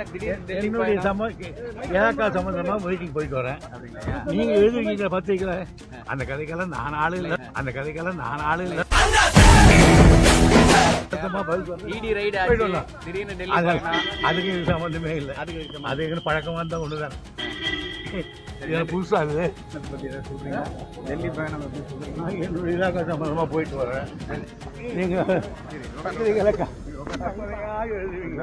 என்னுடைய? சம இலாக்கா சம்பந்தமா மீட்டிங் போயிட்டு வரேன்? நீங்க எழுதுவீங்க பத்திரிக்கையில அந்த கதைக்கெல்லாம் நான் ஆளு இல்ல. அந்த கதைக்கெல்லாம் நான் ஆளு இல்ல. பயணம். அதுக்கு இது சம்பந்தமே இல்லை. அதுக்கு இதுக்கு சம்பந்தம் அது எங்க பழக்கமா இருந்தா ஒண்ணுதான். இது? டெல்லி பயணம் என்னுடைய இலாக்கா சம்பந்தமா போயிட்டு வரேன். நீங்க பத்திரிக்கையில க- கதையா எழுதுவீங்க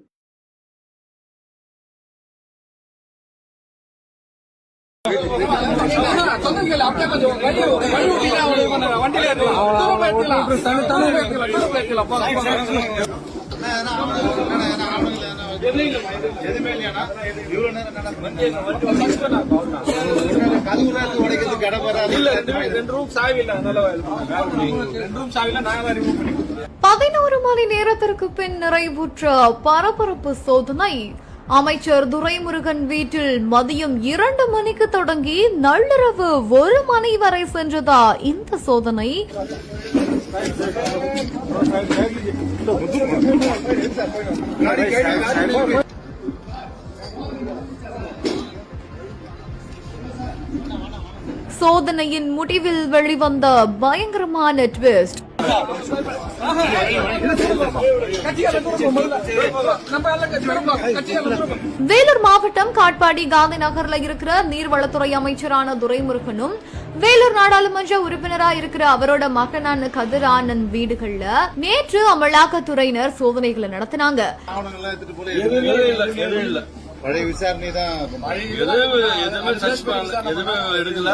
பதினோரு மணி நேரத்திற்கு பின் நிறைவுற்ற பரபரப்பு சோதனை. அமைச்சர் துரைமுருகன் வீட்டில் மதியம் இரண்டு மணிக்கு தொடங்கி நள்ளிரவு ஒரு மணி வரை சென்றதா இந்த சோதனை? சோதனையின் முடிவில் வெளிவந்த பயங்கரமான ட்விஸ்ட் வேலூர் மாவட்டம் காட்பாடி காந்தி நகர்ல இருக்கிற நீர்வளத்துறை அமைச்சரான துரைமுருகனும் வேலூர் நாடாளுமன்ற உறுப்பினரா இருக்கிற அவரோட மகனான கதிர் ஆனந்த் வீடுகள்ல நேற்று அமலாக்கத்துறையினர் சோதனைகளை நடத்தினாங்க. பழைய விசாரணை தான் எதுவுமே எதுவுமே எடுக்கல.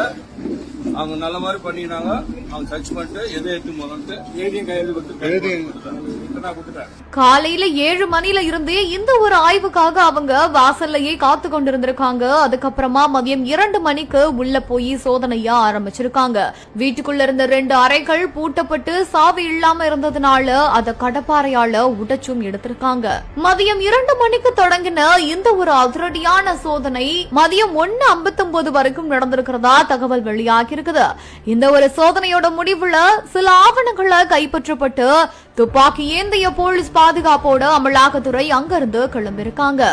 அவங்க நல்ல மாதிரி பண்ணினாங்க அவங்க சர்ச் பண்ணிட்டு எதை எடுத்து முதல்ட்டு எழுதியும் கையெழுத்து கொடுத்து காலையில ஏழு மணில இருந்தே இந்த ஒரு ஆய்வுக்காக அவங்க வாசல்லையே காத்து கொண்டிருந்திருக்காங்க. அதுக்கப்புறமா மதியம் இரண்டு மணிக்கு உள்ள போய் சோதனையா ஆரம்பிச்சிருக்காங்க. வீட்டுக்குள்ள இருந்த ரெண்டு அறைகள் பூட்டப்பட்டு சாவி இல்லாம இருந்ததுனால அத கடப்பாறையால உடைச்சும் எடுத்திருக்காங்க. மதியம் இரண்டு மணிக்கு தொடங்கின இந்த ஒரு அதிரடியான சோதனை மதியம் ஒன்னு ஐம்பத்தி வரைக்கும் நடந்திருக்கிறதா தகவல் வெளியாகி இருக்குது இந்த ஒரு சோதனையோட முடிவுல சில ஆவணங்களை கைப்பற்றப்பட்டு துப்பாக்கி ஏந்திய போலீஸ் பாதுகாப்போட அமலாக்கத்துறை அங்கிருந்து கிளம்பியிருக்காங்க.